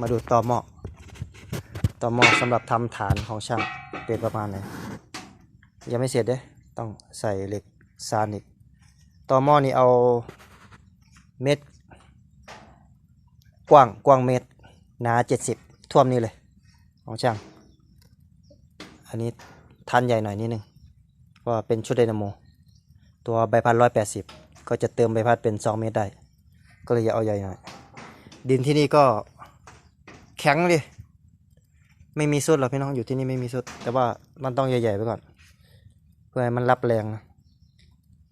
มาดูต่อหม้อต่อหม้อสำหรับทำฐานของช่างเป็นประมาณไหนยังไม่เสร็จเด้ต้องใส่เหล็กซานอีกต่อหม้อนี่เอาเม็ดกว้างกว้างเมตรหนาเจ็ดสิบท่วมนี่เลยของช่าง อันนี้ทันใหญ่หน่อยนิดนึงว่าเป็นชุดไดนาโม ตัวใบพัดร้อยแปดสิบก็จะเติมใบพัดเป็นสองเมตรได้ ก็เลยจะเอาใหญ่หน่อย ดินที่นี่ก็ ข็งเลยไม่มีสุดหรอกพี่น้องอยู่ที่นี่ไม่มีสุด แต่ว่ามันต้องใหญ่ๆไปก่อน เพื่อให้มันรับแรงนะ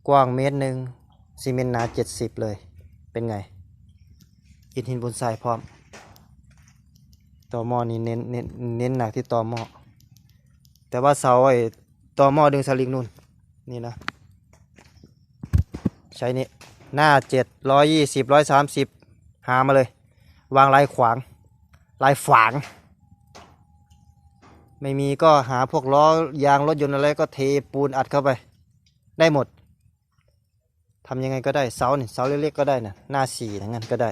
กว้างเมตรหนึ่งซีเมนต์หนาเจ็ดสิบเลย เป็นไงอิฐหินบนทรายพร้อมต่อหม้อนี่เน้นเน้นเน้นหนักที่ต่อหม้อแต่ว่าเสาไอ้ต่อหม้อดึงสลิงนู่นนี่นะ ใช้นี่หน้าเจ็ดร้อยยี่สิบร้อยสามสิบหามาเลย วางลายขวาง ลายฝาง ไม่มีก็หาพวกล้อยางรถยนต์อะไรก็เทปูนอัดเข้าไป ได้หมดทำยังไงก็ได้เสาเนี่ยเสาเล็กๆก็ได้นะหน้าสี่ทั้งนั้นก็ได้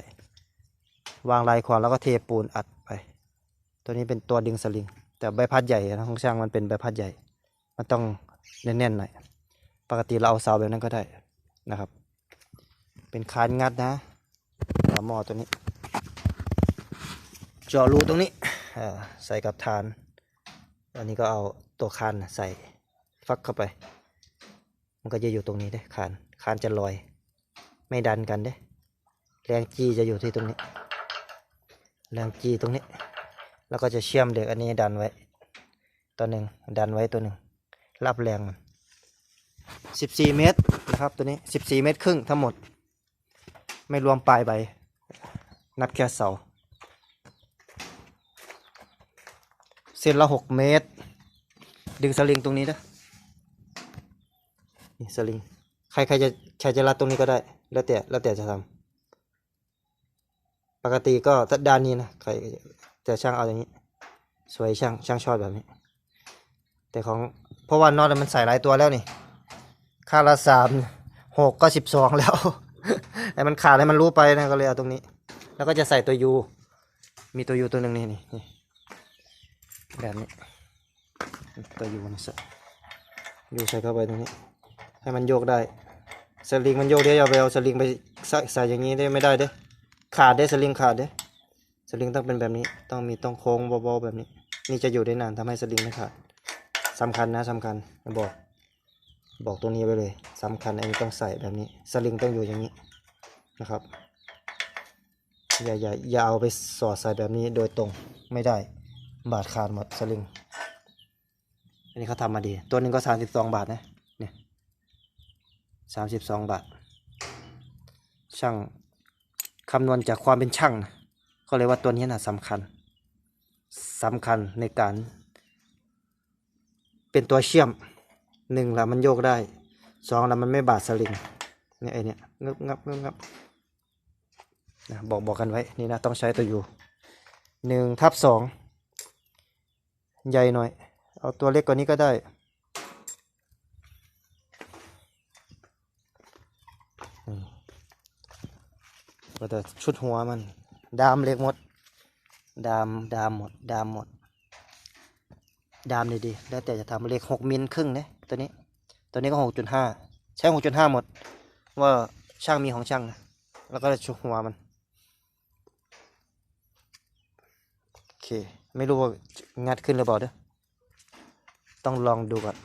วางลายขวางแล้วก็เทปูนอัดไป ตัวนี้เป็นตัวดึงสลิง แต่ใบพัดใหญ่นะของช่างมันเป็นใบพัดใหญ่ มันต้องแน่นๆหน่อยปกติเราเอาเสาแบบนั้นก็ได้นะครับ เป็นคานงัดนะฝาหม้อตัวนี้ จาะรูตรงนี้ใส่กับฐาน อันนี้ก็เอาตัวคานใส่ฟักเข้าไป มันก็จะอยู่ตรงนี้เด้คานคานจะลอย ไม่ดันกันเด้แรงจีจะอยู่ที่ตรงนี้ แรงจีตรงนี้ แล้วก็จะเชื่อมเหล็กอันนี้ดันไว้ ตัวหนึ่งดันไว้ตัวหนึ่งรับแรงมันสิบสี่เมตรนะครับตัวนี้สิบสี่เมตรครึ่งทั้งหมด ไม่รวมปลายใบ นับแค่เสา เส้นละหกเมตร ดึงสลิงตรงนี้นะนี่สลิงใครใครจะใครจะรัดตรงนี้ก็ได้ แล้วแต่แล้วแต่จะทำปกติก็ตัดด้านนี้นะใครแต่ช่างเอาอย่างนี้ สวยช่างช่างชอบแบบนี้ แต่ของเพราะว่าน็อตมันใส่หลายตัวแล้วนี่ค่าละสามหกก็สิบสองแล้วให้มันขาดให้มันรู้ไปนะก็เลยเอาตรงนี้ แล้วก็จะใส่ตัวยูมีตัวยูตัวหนึ่งนี่นี่ แบบนี้ตัวยูนี่ส่ยูใส่เข้าไปตรงนี้ ให้มันโยกได้สลิงมันโยกได้อย่าไปเอาสลิงไปใส่ใส่อย่างนี้ได้ไม่ได้เด้ขาดได้สลิงขาดเด้สลิงต้องเป็นแบบนี้ ต้องมีต้องโค้งเบาๆแบบนี้ นี่จะอยู่ได้นานทำให้สลิงไม่ขาดสำคัญนะสำคัญบอก บอกตรงนี้ไว้เลยสำคัญอันนี้ต้องใส่แบบนี้ สลิงต้องอยู่อย่างนี้นะครับอย่าอย่าอย่าเอาไปสอดใส่แบบนี้โดยตรงไม่ได้ บาทขาดหมดสลิง อันนี้เขาทำมาดี ตัวหนึ่งก็สามสิบสองบาทนะ เนี่ยสามสิบสองบาท ช่างคำนวณจากความเป็นช่างนะเขาเลยว่าตัวนี้นะสำคัญสำคัญในการ เป็นตัวเชื่อมหนึ่งละมันโยกได้สองละมันไม่บาดสลิงเนี่ยไอเนี่ยงึบงับงึบงับนะบอกบอกกันไว้นี่นะต้องใช้ตัวอยู่หนึ่งทับสอง ใหญ่หน่อย เอาตัวเล็กกว่านี้ก็ได้ก็แต่ชุดหัวมัน ดามเล็กหมด ดามดามหมด ดามหมด ดามดีๆแล้วแต่จะทำเล็กหกมิลครึ่งเนี่ยตัวนี้ ตัวนี้ก็หกจุดห้าใช้หกจุดห้าหมด ว่าช่างมีของช่างนะแล้วก็ชุดหัวมันโอเค ไม่รู้ว่า งัดขึ้นหรือเปล่าเด้อต้องลองดูก่อน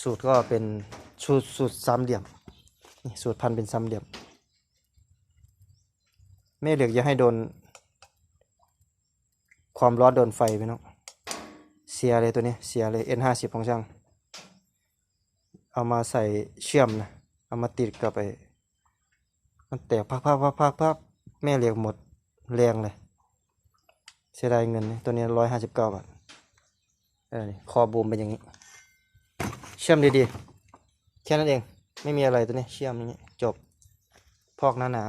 สูตรก็เป็นสูตรสูตรสามเหลี่ยมสูตรพันเป็นสามเหลี่ยมไม่เหลือกอย่าให้โดน ความร้อนโดนไฟไปเนาะเสียเลยตัวนี้เสียเลย N ห้าสิบของช่าง เอามาใส่เชื่อมนะ เอามาติดกับไปมันแตกพักพักพักพักพักแม่เหลียกหมด แรงเลย เสียดายเงินตัวนี้ร้อยห้าสิบเก้าบาทเออนี่คอบูมเป็นอย่างนี้ เชื่อมดีๆ แค่นั้นเอง ไม่มีอะไรตัวนี้ เชื่อมอย่างนี้จบ พอกหนา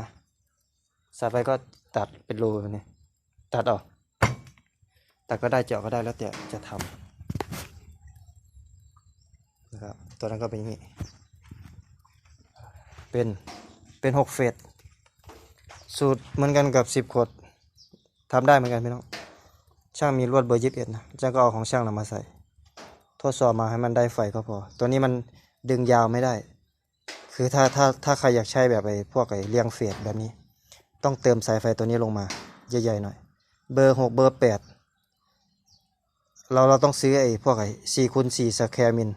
ๆใส่ไปก็ตัดเป็นรูแบบนี้ ตัดออก ตัดก็ได้เจาะก็ได้แล้วแต่จะทำนะครับ ตัวนั้นก็เป็นอย่างนี้ เป็น เป็นหกเฟส สูตรเหมือนกันกับสิบขวดทำได้เหมือนกันพี่น้องช่างมีลวดเบอร์ยี่สิบเอ็ดนะช่างก็เอาของช่างนำมาใส่ ทดสอบมาให้มันได้ไฟก็พอ ตัวนี้มันดึงยาวไม่ได้ คือถ้าถ้าถ้าใครอยากใช้แบบไอ้พวกไอ้เลียงเฟียดแบบนี้ ต้องเติมสายไฟตัวนี้ลงมาใหญ่ๆหน่อย เบอร์หกเบอร์แปดเราเราต้องซื้อไอ้พวกไอ้สี่คูณสี่สแคร์มิล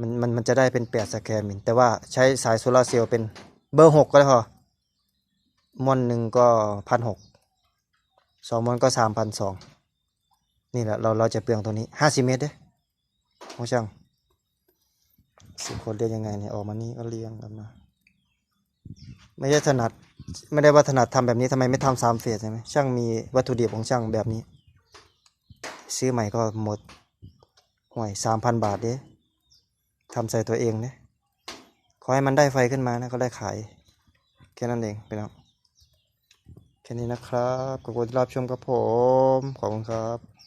มันมันมันจะได้เป็นแปดสแคร์มิลแต่ว่าใช้สายโซลาร์เซลล์เป็นเบอร์หกก็ได้พอ มอนหนึ่งก็พันหกสองมอนก็สามพันสองนี่แหละเราเราจะเปลืองตัวนี้ห้าสิเมตรเด้โอ้ช่างสิบคนเรียนยังไงเนี่ยออกมานี่ก็เรียงกันมา ไม่ได้ถนัดไม่ได้ว่าถนัดทำแบบนี้ทำไมไม่ทำสามเฟสใช่ไหมช่างมีวัตถุดิบของช่างแบบนี้ ซื้อใหม่ก็หมดห่วยสามพันบาทเด้ทำใส่ตัวเองเนี่ยขอให้มันได้ไฟขึ้นมานะก็ได้ขาย แค่นั้นเองไปน้อง แค่นี้นะครับขอบคุณที่รับชมกับผม ขอบคุณครับ